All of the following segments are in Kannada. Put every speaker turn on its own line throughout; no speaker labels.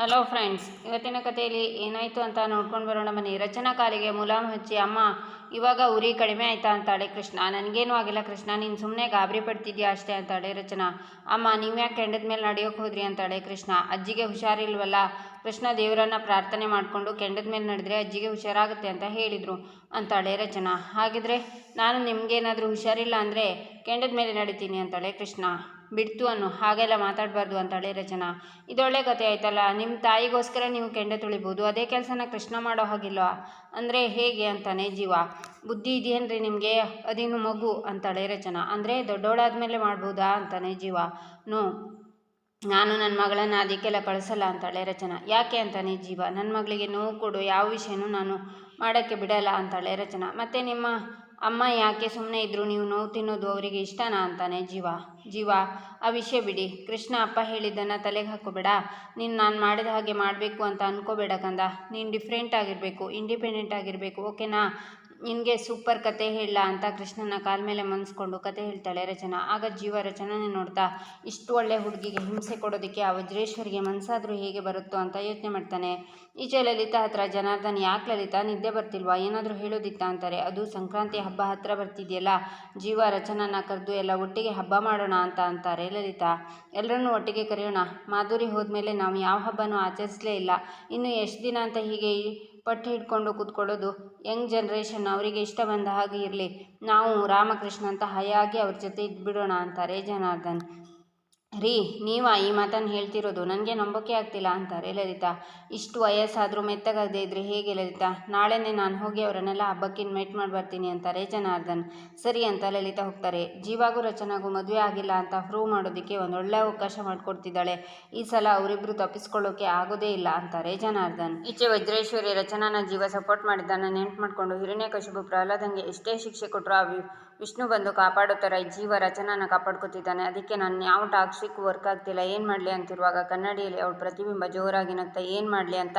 ಹಲೋ ಫ್ರೆಂಡ್ಸ್ ಇವತ್ತಿನ ಕಥೆಯಲ್ಲಿ ಏನಾಯಿತು ಅಂತ ನೋಡ್ಕೊಂಡು ಬರೋಣ ಬನ್ನಿ. ರಚನಾ ಕಾಲಿಗೆ ಮುಲಾಮ್ ಹಚ್ಚಿ, ಅಮ್ಮ, ಇವಾಗ ಉರಿ ಕಡಿಮೆ ಆಯ್ತಾ? ಅಂತಾಳೆ ಕೃಷ್ಣ. ನನಗೇನು ಆಗಿಲ್ಲ ಕೃಷ್ಣ. ನೀನು ಸುಮ್ಮನೆ ಗಾಬರಿ ಪಡ್ತಿದ್ಯಾ ಅಷ್ಟೇ? ಅಂತಾಳೆ ರಚನಾ. ಅಮ್ಮ ನೀವು ಯಾಕೆ ಕೆಂಡದ ಮೇಲೆ ನಡೆಯೋಕೆ ಹೋದ್ರಿ? ಅಂತಾಳೆ ಕೃಷ್ಣ. ಅಜ್ಜಿಗೆ ಹುಷಾರಿಲ್ವಲ್ಲ? ಕೃಷ್ಣ ದೇವರನ್ನ ಪ್ರಾರ್ಥನೆ ಮಾಡಿಕೊಂಡು ಕೆಂಡದ ಮೇಲೆ ನಡೆದ್ರೆ ಅಜ್ಜಿಗೆ ಹುಷಾರಾಗುತ್ತೆ ಅಂತ ಹೇಳಿದರು, ಅಂತಾಳೆ ರಚನಾ. ಹಾಗಿದ್ರೆ ನಾನು ನಿಮಗೇನಾದರೂ ಹುಷಾರಿಲ್ಲ ಅಂದರೆ ಕೆಂಡದ ಮೇಲೆ ನಡೀತೀನಿ, ಅಂತಾಳೆ ಕೃಷ್ಣ. ಬಿಡ್ತು ಅನ್ನು ಹಾಗೆಲ್ಲ ಮಾತಾಡಬಾರ್ದು ಅಂತಾಳೆ ರಚನಾ. ಇದೊಳ್ಳೆ ಕತೆ ಆಯ್ತಲ್ಲ? ನಿಮ್ಮ ತಾಯಿಗೋಸ್ಕರ ನೀವು ಕೆಂಡ ತುಳಿಬೋದು. ಅದೇ ಕೆಲಸನ ಕೃಷ್ಣ ಮಾಡೋ ಹಾಗಿಲ್ವಾ? ಅಂದರೆ ಹೇಗೆ ಅಂತಾನೆ ಜೀವ. ಬುದ್ಧಿ ಇದೆಯೇನ್ರಿ ನಿಮಗೆ? ಅದೇನು ಮಗು ಅಂತಾಳೆ ರಚನಾ. ಅಂದರೆ ದೊಡ್ಡವಳಾದ್ಮೇಲೆ ಮಾಡ್ಬೋದಾ ಅಂತಾನೆ ಜೀವ. ನೋ. ನಾನು ನನ್ನ ಮಗಳನ್ನು ಅದಕ್ಕೆಲ್ಲ ಕಳಿಸಲ್ಲ ಅಂತಾಳೆ ರಚನಾ. ಯಾಕೆ ಅಂತಾನೆ ಜೀವ? ನನ್ನ ಮಗಳಿಗೆ ನೋವು ಕೊಡು. ಯಾವ ವಿಷಯನೂ ನಾನು ಮಾಡೋಕ್ಕೆ ಬಿಡಲ್ಲ ಅಂತಾಳೆ ರಚನಾ. ಮತ್ತು ನಿಮ್ಮ ಅಮ್ಮ ಯಾಕೆ ಸುಮ್ಮನೆ ಇದ್ದರು ನೀವು ನೋವು ತಿನ್ನೋದು ಅವರಿಗೆ ಇಷ್ಟನಾ ಅಂತಾನೆ ಜೀವ. ಜೀವ, ಆ ವಿಷಯ ಬಿಡಿ. ಕೃಷ್ಣ ಅಪ್ಪ ಹೇಳಿದ್ದನ್ನು ತಲೆಗೆ ಹಾಕೋಬೇಡ. ನೀನು ನಾನು ಮಾಡಿದ ಹಾಗೆ ಮಾಡಬೇಕು ಅಂತ ಅಂದ್ಕೋಬೇಡ ಕಂದ. ನೀನು ಡಿಫ್ರೆಂಟ್ ಆಗಿರಬೇಕು ಇಂಡಿಪೆಂಡೆಂಟ್ ಆಗಿರಬೇಕು ಓಕೆನಾ ನಿನಗೆ ಸೂಪರ್ ಕತೆ ಹೇಳಲ್ಲ ಅಂತ ಕೃಷ್ಣನ ಕಾಲ ಮೇಲೆ ಮನ್ಸ್ಕೊಂಡು ಕತೆ ಹೇಳ್ತಾಳೆ ರಚನಾ. ಆಗ ಜೀವ ರಚನೆ ನೋಡ್ತಾ, ಇಷ್ಟು ಒಳ್ಳೆ ಹುಡುಗಿಗೆ ಹಿಂಸೆ ಕೊಡೋದಕ್ಕೆ ಆ ವಜ್ರೇಶ್ವರಿಗೆ ಮನಸ್ಸಾದರೂ ಹೇಗೆ ಬರುತ್ತೋ ಅಂತ ಯೋಚನೆ ಮಾಡ್ತಾನೆ. ಈಚೆ ಲಲಿತಾ ಹತ್ರ, ಜನಾರ್ದನ್ ಯಾಕೆ ಲಲಿತಾ, ನಿದ್ದೆ ಬರ್ತಿಲ್ವಾ, ಏನಾದರೂ ಹೇಳೋದಿತ್ತಾ ಅಂತಾರೆ. ಅದು ಸಂಕ್ರಾಂತಿ ಹಬ್ಬ ಹತ್ರ ಬರ್ತಿದೆಯಲ್ಲ, ಜೀವ ರಚನನ ಕರೆದು ಎಲ್ಲ ಒಟ್ಟಿಗೆ ಹಬ್ಬ ಮಾಡೋಣ ಅಂತ ಅಂತಾರೆ ಲಲಿತಾ. ಎಲ್ಲರನ್ನೂ ಒಟ್ಟಿಗೆ ಕರೆಯೋಣ, ಮಾಧುರಿ ಹೋದ್ಮೇಲೆ ನಾವು ಯಾವ ಹಬ್ಬನೂ ಆಚರಿಸಲೇ ಇಲ್ಲ. ಇನ್ನು ಎಷ್ಟು ದಿನ ಅಂತ ಹೀಗೆ ಪಟ್ಟು ಹಿಡ್ಕೊಂಡು ಕೂತ್ಕೊಳ್ಳೋದು ಯಂಗ್ ಜನ್ರೇಷನ್ ಅವರಿಗೆ ಇಷ್ಟ ಬಂದ ಹಾಗೆ ಇರಲಿ. ನಾವು ರಾಮಕೃಷ್ಣ ಅಂತ ಹಯಾಗಿ ಅವ್ರ ಜೊತೆ ಇದ್ಬಿಡೋಣ ಅಂತಾರೆ ಜನಾರ್ದನ್. ರೀ, ನೀವ ಈ ಮಾತನ್ನು ಹೇಳ್ತಿರೋದು ನನಗೆ ನಂಬಿಕೆ ಆಗ್ತಿಲ್ಲ ಅಂತಾರೆ ಲಲಿತಾ. ಇಷ್ಟು ವಯಸ್ಸಾದರೂ ಮೆತ್ತಗಾಗದೇ ಇದ್ರೆ ಹೇಗೆ ಲಲಿತಾ? ನಾಳೆನೇ ನಾನು ಹೋಗಿ ಅವರನ್ನೆಲ್ಲ ಹಬ್ಬಕ್ಕೆ ಇನ್ವೈಟ್ ಮಾಡಿ ಬರ್ತೀನಿ ಅಂತಾರೆ ಜನಾರ್ದನ್ ಸರಿ ಅಂತ ಲಲಿತಾ ಹೋಗ್ತಾರೆ. ಜೀವಾಗೂ ರಚನಾಗೂ ಮದುವೆ ಆಗಿಲ್ಲ ಅಂತ ಪ್ರೂವ್ ಮಾಡೋದಕ್ಕೆ ಒಂದೊಳ್ಳೆ ಅವಕಾಶ ಮಾಡಿಕೊಡ್ತಿದ್ದಾಳೆ. ಈ ಸಲ ಅವರಿಬ್ಬರು ತಪ್ಪಿಸ್ಕೊಳ್ಳೋಕೆ ಆಗೋದೇ ಇಲ್ಲ ಅಂತಾರೆ ಜನಾರ್ದನ್ ಈಚೆ ವಜ್ರೇಶ್ವರಿ ರಚನಾನ ಜೀವ ಸಪೋರ್ಟ್ ಮಾಡಿದ್ದನ್ನು ನೆನ್ಪು ಮಾಡಿಕೊಂಡು ಹಿರಣ್ಯ ಕಶುಬು ಪ್ರಹ್ಲಾದಂಗೆ ಎಷ್ಟೇ ಶಿಕ್ಷೆ ಕೊಟ್ಟರು ಆ ವಿಷ್ಣು ಬಂದು ಕಾಪಾಡುತ್ತಾರೆ, ಜೀವ ರಚನಾನ ಕಾಪಾಡ್ಕೊತಿದ್ದಾನೆ. ಅದಕ್ಕೆ ನಾನು ಯಾವ ಟಾಕ್ಸಿಕ್ ವರ್ಕ್ ಆಗ್ತಿಲ್ಲ, ಏನು ಮಾಡಲಿ ಅಂತಿರುವಾಗ ಕನ್ನಡಿಯಲ್ಲಿ ಅವಳು ಪ್ರತಿಬಿಂಬ ಜೋರಾಗಿ ನಗ್ತಾ, ಏನು ಮಾಡಲಿ ಅಂತ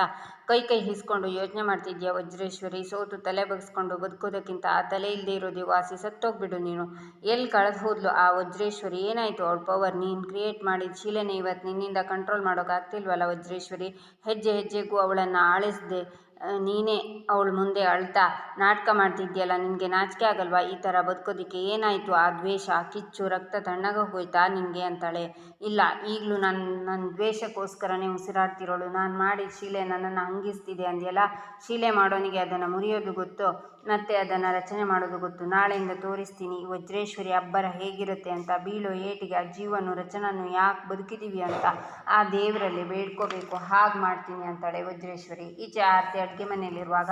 ಕೈ ಕೈ ಹಿಸ್ಕೊಂಡು ಯೋಚನೆ ಮಾಡ್ತಿದ್ಯಾ ವಜ್ರೇಶ್ವರಿ? ಸೋತು ತಲೆ ಬಗ್ಸ್ಕೊಂಡು ಬದುಕೋದಕ್ಕಿಂತ ಆ ತಲೆ ಇಲ್ಲದೆ ಇರೋದೇ ವಾಸಿ ಸತ್ತೋಗ್ಬಿಡು ನೀನು. ಎಲ್ಲಿ ಕಳೆದು ಹೋದ್ಲು ಆ ವಜ್ರೇಶ್ವರಿ? ಏನಾಯಿತು ಅವಳ ಪವರ್ ನೀನು ಕ್ರಿಯೇಟ್ ಮಾಡಿದ ಚೀಲನೆ ಇವತ್ತು ನಿನ್ನಿಂದ ಕಂಟ್ರೋಲ್ ಮಾಡೋಕ್ಕಾಗ್ತಿಲ್ವಲ್ಲ ವಜ್ರೇಶ್ವರಿ? ಹೆಜ್ಜೆ ಹೆಜ್ಜೆಗೂ ಅವಳನ್ನು ಆಳಿಸ್ದೆ. ನೀನೇ ಅವಳ ಮುಂದೆ ಅಳ್ತಾ ನಾಟಕ ಮಾಡ್ತಿದ್ಯಲ್ಲ, ನಿನಗೆ ನಾಚಿಕೆ ಆಗಲ್ವಾ? ಈ ಥರ ಬದುಕೋದಿಕ್ಕೆ ಏನಾಯಿತು? ಆ ದ್ವೇಷ, ಕಿಚ್ಚು, ರಕ್ತ ತಣ್ಣಗೋಗೋಯ್ತಾ ನಿನಗೆ? ಅಂತಾಳೆ. ಇಲ್ಲ, ಈಗಲೂ ನಾನು ನನ್ನ ದ್ವೇಷಕ್ಕೋಸ್ಕರನೇ ಉಸಿರಾಡ್ತಿರೋಳು. ನಾನು ಮಾಡಿದ ಶೀಲೆ ನನ್ನನ್ನು ಹಂಗಿಸ್ತಿದೆ ಅಂದ್ಯಲ್ಲ? ಶೀಲೆ ಮಾಡೋನಿಗೆ ಅದನ್ನು ಮುರಿಯೋದು ಗೊತ್ತು? ಮತ್ತು ಅದನ್ನು ರಚನೆ ಮಾಡೋದು ಗೊತ್ತು? ನಾಳೆಯಿಂದ ತೋರಿಸ್ತೀನಿ. ವಜ್ರೇಶ್ವರಿ ಅಬ್ಬರ ಹೇಗಿರುತ್ತೆ ಅಂತ, ಬೀಳೋ ಏಟಿಗೆ ಆ ಜೀವನು ರಚನನ್ನು ಯಾಕೆ ಬದುಕಿದ್ದೀವಿ ಅಂತ ಆ ದೇವರಲ್ಲಿ ಬೇಡ್ಕೋಬೇಕು. ಹಾಗೆ ಮಾಡ್ತೀನಿ ಅಂತಾಳೆ ವಜ್ರೇಶ್ವರಿ. ಈಚೆ ಆರತಿ ಅಡುಗೆ ಮನೆಯಲ್ಲಿರುವಾಗ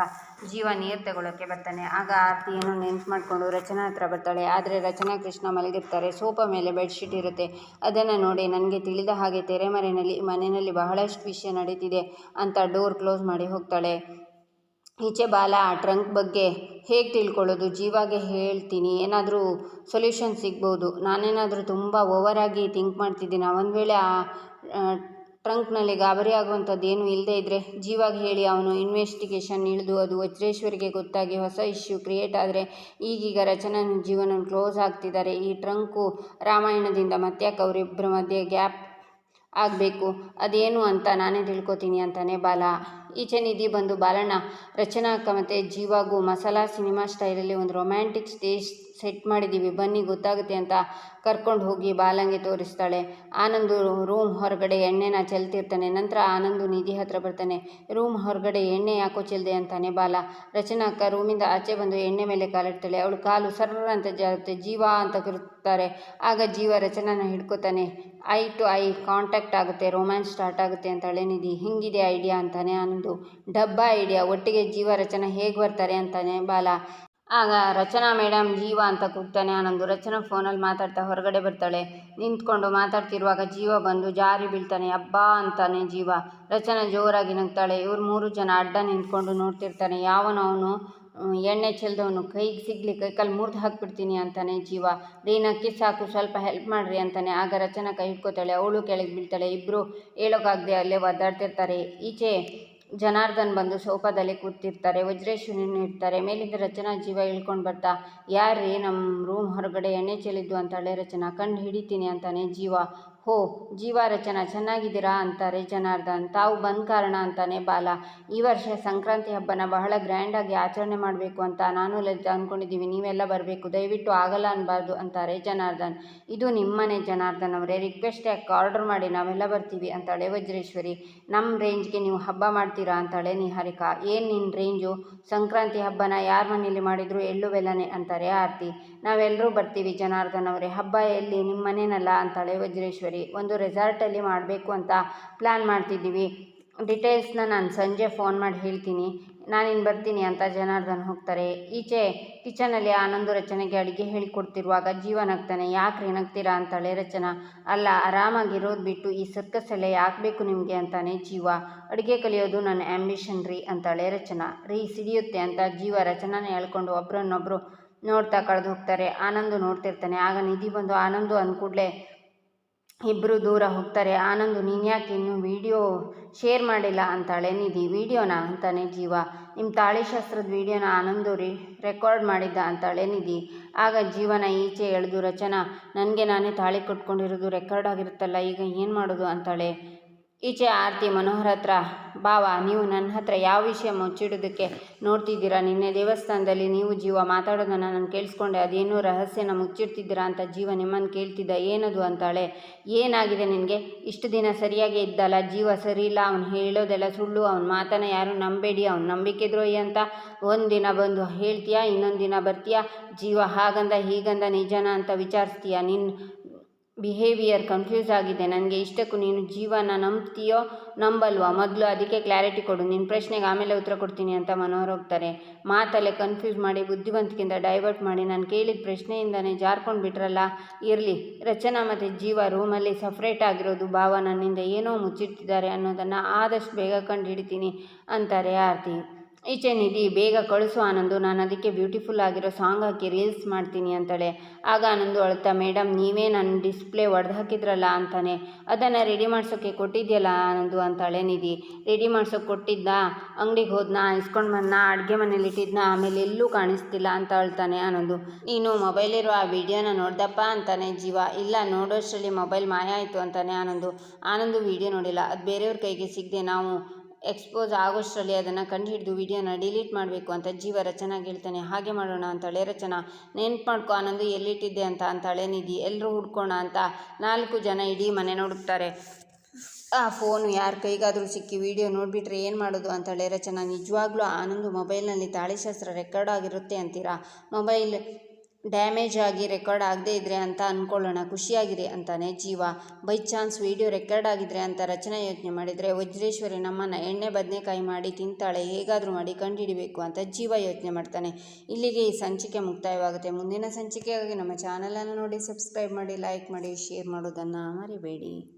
ಜೀವ ನೀರು ತಗೊಳ್ಳೋಕ್ಕೆ ಬರ್ತಾನೆ. ಆಗ ಆರತಿ ಏನೋ ನೆನ್ಪು ಮಾಡಿಕೊಂಡು ರಚನಾ ಹತ್ರ ಬರ್ತಾಳೆ. ಆದರೆ ರಚನಾ ಕೃಷ್ಣ ಮಲಗಿರ್ತಾರೆ. ಸೋಪ ಮೇಲೆ ಬೆಡ್ಶೀಟ್ ಇರುತ್ತೆ. ಅದನ್ನು ನೋಡಿ ನನಗೆ ತಿಳಿದ ಹಾಗೆ ತೆರೆಮರೆಯಲ್ಲಿ ಮನೆಯಲ್ಲಿ ಬಹಳಷ್ಟು ವಿಷಯ ನಡೀತಿದೆ ಅಂತ ಡೋರ್ ಕ್ಲೋಸ್ ಮಾಡಿ ಹೋಗ್ತಾಳೆ. ಈಚೆ ಬಾಲ, ಆ ಟ್ರಂಕ್ ಬಗ್ಗೆ ಹೇಗೆ ತಿಳ್ಕೊಳ್ಳೋದು? ಜೀವಾಗೆ ಹೇಳ್ತೀನಿ. ಏನಾದರೂ ಸೊಲ್ಯೂಷನ್ ಸಿಗ್ಬೋದು. ನಾನೇನಾದರೂ ತುಂಬ ಓವರಾಗಿ ಥಿಂಕ್ ಮಾಡ್ತಿದ್ದೀನಿ? ಒಂದು ವೇಳೆ ಆ ಟ್ರಂಕ್ನಲ್ಲಿ ಗಾಬರಿ ಏನೂ ಏನು ಇಲ್ಲದೇ ಇದ್ದರೆ ಜೀವಾಗಿ ಹೇಳಿ ಅವನು ಇನ್ವೆಸ್ಟಿಗೇಷನ್ ಇಳಿದು ಅದು ವಜ್ರೇಶ್ವರಿಗೆ ಗೊತ್ತಾಗಿ ಹೊಸ ಇಶ್ಯೂ ಕ್ರಿಯೇಟ್ ಆದರೆ ಈಗೀಗ ರಚನಾ ಜೀವನ ಕ್ಲೋಸ್ ಆಗ್ತಿದ್ದಾರೆ. ಈ ಟ್ರಂಕು ರಾಮಾಯಣದಿಂದ ಮತ್ತ್ಯಾಕೆ ಅವರಿಬ್ಬರ ಮಧ್ಯೆ ಗ್ಯಾಪ್ ಆಗಬೇಕು? ಅದೇನು ಅಂತ ನಾನೇ ತಿಳ್ಕೊತೀನಿ ಅಂತಾನೆ ಬಾಲ. ಈಚೆ ನಿಧಿ ಬಂದು ಬಾಲಣ್ಣ, ರಚನಾ ಅಕ್ಕ ಮತ್ತು ಜೀವಾಗೂ, ಮಸಾಲಾ ಸಿನಿಮಾ ಸ್ಟೈಲಲ್ಲಿ ಒಂದು ರೊಮ್ಯಾಂಟಿಕ್ ಸ್ಟೇಜ್ ಸೆಟ್ ಮಾಡಿದ್ದೀವಿ ಬನ್ನಿ, ಗೊತ್ತಾಗುತ್ತೆ ಅಂತ ಕರ್ಕೊಂಡು ಹೋಗಿ ಬಾಲಂಗೆ ತೋರಿಸ್ತಾಳೆ. ಆನಂದು ರೂಮ್ ಹೊರಗಡೆ ಎಣ್ಣೆನ ಚೆಲ್ತಿರ್ತಾನೆ. ನಂತರ ಆನಂದು ನಿಧಿ ಹತ್ರ ಬರ್ತಾನೆ. ರೂಮ್ ಹೊರಗಡೆ ಎಣ್ಣೆ ಯಾಕೋ ಚೆಲ್ದೆ? ಅಂತಾನೆ ಬಾಲ. ರಚನಾ ಅಕ್ಕ ರೂಮಿಂದ ಆಚೆ ಬಂದು ಎಣ್ಣೆ ಮೇಲೆ ಕಾಲಿಡ್ತಾಳೆ. ಅವಳು ಕಾಲು ಸರ್ರ ಅಂತ ಜಾರುತ್ತೆ. ಜೀವ ಅಂತ ಕರುತ್ತಾರೆ ಆಗ ಜೀವ ರಚನಾನ ಹಿಡ್ಕೋತಾನೆ. ಐ ಟು ಐ ಕಾಂಟ್ಯಾಕ್ಟ್ ಆಗುತ್ತೆ ರೋಮ್ಯಾನ್ಸ್ ಸ್ಟಾರ್ಟ್ ಆಗುತ್ತೆ ಅಂತ ನಿಧಿ ಹಿಂಗಿದೆ ಐಡಿಯಾ ಅಂತಾನೆ ಆನಂದು ಡಬ್ಬ ಐಡಿಯಾ ಒಟ್ಟಿಗೆ ಜೀವ ರಚನಾ ಹೇಗೆ ಬರ್ತಾರೆ ಅಂತಾನೆ ಬಾಲ. ಆಗ ರಚನಾ ಮೇಡಮ್ ಜೀವ ಅಂತ ಕೂಗ್ತಾನೆ, ಆನಂದು ರಚನಾ ಫೋನಲ್ಲಿ ಮಾತಾಡ್ತಾ ಹೊರಗಡೆ ಬರ್ತಾಳೆ. ನಿಂತ್ಕೊಂಡು ಮಾತಾಡ್ತಿರುವಾಗ ಜೀವ ಬಂದು ಜಾರಿ ಬೀಳ್ತಾನೆ, ಅಬ್ಬಾ ಅಂತಾನೆ ಜೀವ. ರಚನಾ ಜೋರಾಗಿ ನಗ್ತಾಳೆ. ಇವ್ರು ಮೂರು ಜನ ಅಡ್ಡ ನಿಂತ್ಕೊಂಡು ನೋಡ್ತಿರ್ತಾನೆ. ಅವನು ಎಣ್ಣೆ ಚೆಲ್ದವನು ಕೈಗೆ ಸಿಗ್ಲಿ ಕೈಕಾಲು ಮುರಿದು ಹಾಕ್ಬಿಡ್ತೀನಿ ಅಂತಾನೆ ಜೀವ. ರೀನಾ ಕಿಸ್ ಸಾಕು ಸ್ವಲ್ಪ ಹೆಲ್ಪ್ ಮಾಡ್ರಿ ಅಂತಾನೆ. ಆಗ ರಚನಾ ಕೈ ಹಿಡ್ಕೋತಾಳೆ. ಅವಳು ಕೆಳಗೆ ಬೀಳ್ತಾಳೆ. ಇಬ್ಬರು ಹೇಳೋಕ್ಕಾಗದೆ ಅಲ್ಲೇ ಒದ್ದಾಡ್ತಿರ್ತಾರೆ. ಈಚೆ ಜನಾರ್ದನ್ ಬಂದು ಸೋಫಾದಲ್ಲಿ ಕೂತಿರ್ತಾರೆ. ವಜ್ರೇಶ್ವರಿನ ಇರ್ತಾರೆ. ಮೇಲಿಂದ ರಚನಾ ಜೀವ ಇಳ್ಕೊಂಡು ಬರ್ತಾ, ಯಾರ್ರೀ ನಮ್ಮ ರೂಮ್ ಹೊರಗಡೆ ಎಣ್ಣೆ ಚೆಲ್ಲಿದ್ದು? ಅಂತಾಳೆ ರಚನಾ. ಕಂಡು ಹಿಡಿತೀನಿ ಅಂತಾನೆ ಜೀವ. ಹೋ ಜೀವ ರಚನಾ ಚೆನ್ನಾಗಿದ್ದೀರಾ ಅಂತಾರೆ ಜನಾರ್ದನ್. ತಾವು ಬಂದ ಕಾರಣ ಅಂತಾನೆ ಬಾಲ. ಈ ವರ್ಷ ಸಂಕ್ರಾಂತಿ ಹಬ್ಬನ ಬಹಳ ಗ್ರ್ಯಾಂಡಾಗಿ ಆಚರಣೆ ಮಾಡಬೇಕು ಅಂತ ನಾನು ಲಲಿತಾ ಅಂದ್ಕೊಂಡಿದ್ದೀವಿ ನೀವೆಲ್ಲ ಬರಬೇಕು. ದಯವಿಟ್ಟು ಆಗಲ್ಲ ಅನ್ಬಾರ್ದು ಅಂತಾರೆ ಜನಾರ್ದನ್. ಇದು ನಿಮ್ಮನೆ ಜನಾರ್ದನ್ ಅವರೇ. ರಿಕ್ವೆಸ್ಟ್ ಯಾಕೆ ಆರ್ಡರ್ ಮಾಡಿ ನಾವೆಲ್ಲ ಬರ್ತೀವಿ ಅಂತಾಳೆ ವಜ್ರೇಶ್ವರಿ. ನಮ್ಮ ರೇಂಜ್ಗೆ ನೀವು ಹಬ್ಬ ಮಾಡ್ತೀರಾ ಅಂತಾಳೆ ನಿಹಾರಿಕಾ. ಏನು ನಿನ್ನ ರೇಂಜು? ಸಂಕ್ರಾಂತಿ ಹಬ್ಬನ ಯಾರ ಮನೇಲಿ ಮಾಡಿದ್ರು ಎಳ್ಳು ಬೆಲ್ಲನೆ ಅಂತಾರೆ ಆರತಿ. ನಾವೆಲ್ಲರೂ ಬರ್ತೀವಿ ಜನಾರ್ದನ್ ಅವರೇ. ಹಬ್ಬ ಎಲ್ಲಿ? ನಿಮ್ಮ ಮನೇನಲ್ಲ ಅಂತಾಳೆ ವಜ್ರೇಶ್ವರಿ. ಒಂದು ರೆಸಾರ್ಟಲ್ಲಿ ಮಾಡಬೇಕು ಅಂತ ಪ್ಲ್ಯಾನ್ ಮಾಡ್ತಿದ್ದೀವಿ. ಡಿಟೇಲ್ಸ್ನ ನಾನು ಸಂಜೆ ಫೋನ್ ಮಾಡಿ ಹೇಳ್ತೀನಿ. ನಾನಿನ್ನು ಬರ್ತೀನಿ ಅಂತ ಜನಾರ್ದನ್ ಹೋಗ್ತಾರೆ. ಈಚೆ ಕಿಚನಲ್ಲಿ ಆನಂದು ರಚನೆಗೆ ಅಡುಗೆ ಹೇಳಿಕೊಡ್ತಿರುವಾಗ ಜೀವ ನಗ್ತಾನೆ ರೀ ನಗ್ತೀರಾ ಅಂತಾಳೆ ರಚನಾ. ಅಲ್ಲ ಆರಾಮಾಗಿರೋದು ಬಿಟ್ಟು ಈ ಸರ್ಕಸ್ ಎಲ್ಲ ಯಾಕೆ ಬೇಕು ನಿಮಗೆ ಅಂತಾನೆ ಜೀವ. ಅಡುಗೆ ಕಲಿಯೋದು ನನ್ನ ಆ್ಯಂಬಿಷನ್ ರೀ ಅಂತಾಳೆ ರಚನಾ. ರೀ, ಸಿಡಿಯುತ್ತೆ ಅಂತ ಜೀವ ರಚನಾನೇ ಹೇಳ್ಕೊಂಡು ಒಬ್ರನ್ನೊಬ್ರು ನೋಡ್ತಾ ಕಳೆದು ಹೋಗ್ತಾರೆ. ಆನಂದು ನೋಡ್ತಿರ್ತಾನೆ. ಆಗ ನಿಧಿ ಬಂದು, ಆನಂದು ಅಂದ್ಕೂಡ್ಲೆ ಇಬ್ಬರು ದೂರ ಹೋಗ್ತಾರೆ. ಆನಂದು ನೀನ್ಯಾಕೆ ಇನ್ನೂ ವಿಡಿಯೋ ಶೇರ್ ಮಾಡಿಲ್ಲ? ಅಂತಾಳೆ. ನಿಧಿ ವಿಡಿಯೋನ? ಅಂತಾನೆ ಜೀವ. ನಿಮ್ಮ ತಾಳಿಶಾಸ್ತ್ರದ ವೀಡಿಯೋನ ಆನಂದು ರೀ, ರೆಕಾರ್ಡ್ ಮಾಡಿದ್ದ? ಅಂತಾಳೆ ನಿಧಿ. ಆಗ ಜೀವನ ಈಚೆ ಎಳೆದು, ರಚನಾ, ನನಗೆ ನಾನೇ ತಾಳಿ ಕಟ್ಕೊಂಡಿರೋದು ರೆಕಾರ್ಡ್ ಆಗಿರುತ್ತಲ್ಲ, ಈಗ ಏನು ಮಾಡೋದು? ಅಂತಾಳೆ. ಈಚೆ ಆರತಿ ಮನೋಹರ ಹತ್ರ, ಬಾವ, ನೀವು ನನ್ನ ಹತ್ರ ಯಾವ ವಿಷಯ ಮುಚ್ಚಿಡೋದಕ್ಕೆ ನೋಡ್ತಿದ್ದೀರಾ? ನಿನ್ನೆ ದೇವಸ್ಥಾನದಲ್ಲಿ ನೀವು ಜೀವ ಮಾತಾಡೋದನ್ನು ನಾನು ಕೇಳಿಸ್ಕೊಂಡೆ. ಅದೇನೋ ರಹಸ್ಯನ ಮುಚ್ಚಿಡ್ತಿದ್ದೀರಾ ಅಂತ ಜೀವ ನಿಮ್ಮನ್ನು ಕೇಳ್ತಿದ್ದ. ಏನದು? ಅಂತಾಳೆ. ಏನಾಗಿದೆ ನಿನಗೆ? ಇಷ್ಟು ದಿನ ಸರಿಯಾಗಿ ಇದ್ದಲ್ಲ? ಜೀವ ಸರಿ ಇಲ್ಲ. ಅವನು ಹೇಳೋದೆಲ್ಲ ಸುಳ್ಳು. ಅವ್ನ ಮಾತನ್ನ ಯಾರು ನಂಬೇಡಿ. ಅವ್ನು ನಂಬಿಕೆ ದ್ರೋಹಿ ಅಂತ ಒಂದು ದಿನ ಬಂದು ಹೇಳ್ತೀಯಾ? ಇನ್ನೊಂದು ದಿನ ಬರ್ತೀಯಾ? ಜೀವ ಹಾಗಂದ ಹೀಗಂದ ನಿಜನ ಅಂತ ವಿಚಾರಿಸ್ತೀಯ? ನಿನ್ನ ಬಿಹೇವಿಯರ್ ಕನ್ಫ್ಯೂಸ್ ಆಗಿದೆ. ನನಗೆ ಇಷ್ಟಕ್ಕೂ ನೀನು ಜೀವನ ನಂಬ್ತೀಯೋ ನಂಬಲ್ವಾ? ಮೊದಲು ಅದಕ್ಕೆ ಕ್ಲಾರಿಟಿ ಕೊಡು. ನಿನ್ನ ಪ್ರಶ್ನೆಗೆ ಆಮೇಲೆ ಉತ್ತರ ಕೊಡ್ತೀನಿ ಅಂತ ಮನೋಹರ್ ಹೋಗ್ತಾರೆ. ಮಾತಲ್ಲೇ ಕನ್ಫ್ಯೂಸ್ ಮಾಡಿ, ಬುದ್ಧಿವಂತಿಕೆಯಿಂದ ಡೈವರ್ಟ್ ಮಾಡಿ, ನಾನು ಕೇಳಿದ ಪ್ರಶ್ನೆಯಿಂದನೇ ಜಾರ್ಕೊಂಡು ಬಿಟ್ರಲ್ಲ? ಇರಲಿ. ರಚನಾ ಮತ್ತು ಜೀವ ರೂಮಲ್ಲಿ ಸಪ್ರೇಟ್ ಆಗಿರೋದು ಭಾವ ನನ್ನಿಂದ ಏನೋ ಮುಚ್ಚಿಡ್ತಿದ್ದಾರೆ ಅನ್ನೋದನ್ನು ಆದಷ್ಟು ಬೇಗ ಕಂಡು ಹಿಡಿತೀನಿ ಅಂತಾರೆ ಆರತಿ. ಈಚೆ ನಿಧಿ, ಬೇಗ ಕಳಿಸು ಆನಂದು, ನಾನು ಅದಕ್ಕೆ ಬ್ಯೂಟಿಫುಲ್ ಆಗಿರೋ ಸಾಂಗ್ ಹಾಕಿ ರೀಲ್ಸ್ ಮಾಡ್ತೀನಿ ಅಂತಾಳೆ. ಆಗ ಆನಂದು ಅಳ್ತಾ ಮೇಡಮ್ ನೀವೇ ನನ್ನ ಡಿಸ್ಪ್ಲೇ ಒಡೆದು ಹಾಕಿದ್ರಲ್ಲ ಅಂತಾನೆ. ಅದನ್ನು ರೆಡಿ ಮಾಡ್ಸೋಕ್ಕೆ ಕೊಟ್ಟಿದ್ಯಲ್ಲ ಆನಂದು ಅಂತಾಳೆ ನಿಧಿ. ರೆಡಿ ಮಾಡ್ಸೋಕೆ ಕೊಟ್ಟಿದ್ದ? ಅಂಗಡಿಗೆ ಹೋದ್ನಾ? ಇಸ್ಕೊಂಡು ಬಂದ ಅಡುಗೆ ಮನೇಲಿ ಇಟ್ಟಿದ್ನ? ಆಮೇಲೆ ಎಲ್ಲೂ ಕಾಣಿಸ್ತಿಲ್ಲ ಅಂತ ಅಳ್ತಾನೆ ಆನಂದು. ನೀನು ಮೊಬೈಲಿರೋ ಆ ವಿಡಿಯೋನ ನೋಡ್ದಪ್ಪ ಅಂತಾನೆ ಜೀವ. ಇಲ್ಲ, ನೋಡೋಷ್ಟರಲ್ಲಿ ಮೊಬೈಲ್ ಮಾಯ ಆಯಿತು ಅಂತಾನೆ ಆನಂದು. ಆನಂದು ವಿಡಿಯೋ ನೋಡಿಲ್ಲ. ಅದು ಬೇರೆಯವ್ರ ಕೈಗೆ ಸಿಗದೆ ನಾವು ಎಕ್ಸ್ಪೋಸ್ ಆಗೋಷ್ಟರಲ್ಲಿ ಅದನ್ನು ಕಂಡುಹಿಡಿದು ವಿಡಿಯೋನ ಡಿಲೀಟ್ ಮಾಡಬೇಕು ಅಂತ ಜೀವ ರಚನಾಗಿ ಹೇಳ್ತಾನೆ. ಹಾಗೆ ಮಾಡೋಣ ಅಂತಾಳೆ. ರಚನಾ, ನೆನ್ಪು ಮಾಡ್ಕೊ, ಆನಂದು ಎಲ್ಲಿಟ್ಟಿದ್ದೆ ಅಂತ ಅಂತಾಳೆ. ನಿಧಿ ಎಲ್ಲರೂ ಹುಡ್ಕೋಣ ಅಂತ ನಾಲ್ಕು ಜನ ಇಡೀ ಮನೆ ನೋಡುತ್ತಾರೆ ಆ ಫೋನು ಯಾರ ಕೈಗಾದರೂ ಸಿಕ್ಕಿ ವಿಡಿಯೋ ನೋಡಿಬಿಟ್ರೆ ಏನು ಮಾಡೋದು ಅಂತಾಳೆ. ರಚನಾ, ನಿಜವಾಗ್ಲೂ ಆನಂದು ಮೊಬೈಲ್ನಲ್ಲಿ ತಾಳಿಶಾಸ್ತ್ರ ರೆಕಾರ್ಡ್ ಆಗಿರುತ್ತೆ ಅಂತೀರಾ? ಮೊಬೈಲ್ ಡ್ಯಾಮೇಜ್ ಆಗಿ ರೆಕಾರ್ಡ್ ಆಗದೇ ಇದ್ರೆ ಅಂತ ಅಂದ್ಕೊಳ್ಳೋಣ ಖುಷಿಯಾಗಿದೆ ಅಂತಾನೆ ಜೀವ. ಬೈ ಚಾನ್ಸ್ ವಿಡಿಯೋ ರೆಕಾರ್ಡ್ ಆಗಿದ್ರೆ ಅಂತ ರಚನಾ ಯೋಚನೆ ಮಾಡಿದರೆ ವಜ್ರೇಶ್ವರಿ ನಮ್ಮನ್ನು ಎಣ್ಣೆ ಬದನೆಕಾಯಿ ಮಾಡಿ ತಿಂತಾಳೆ. ಹೇಗಾದರೂ ಮಾಡಿ ಕಂಡುಹಿಡಿಬೇಕು ಅಂತ ಜೀವ ಯೋಚನೆ ಮಾಡ್ತಾನೆ. ಇಲ್ಲಿಗೆ ಈ ಸಂಚಿಕೆ ಮುಕ್ತಾಯವಾಗುತ್ತೆ. ಮುಂದಿನ ಸಂಚಿಕೆಗಾಗಿ ನಮ್ಮ ಚಾನಲನ್ನು ನೋಡಿ, ಸಬ್ಸ್ಕ್ರೈಬ್ ಮಾಡಿ, ಲೈಕ್ ಮಾಡಿ, ಶೇರ್ ಮಾಡೋದನ್ನು ಮರಿಬೇಡಿ.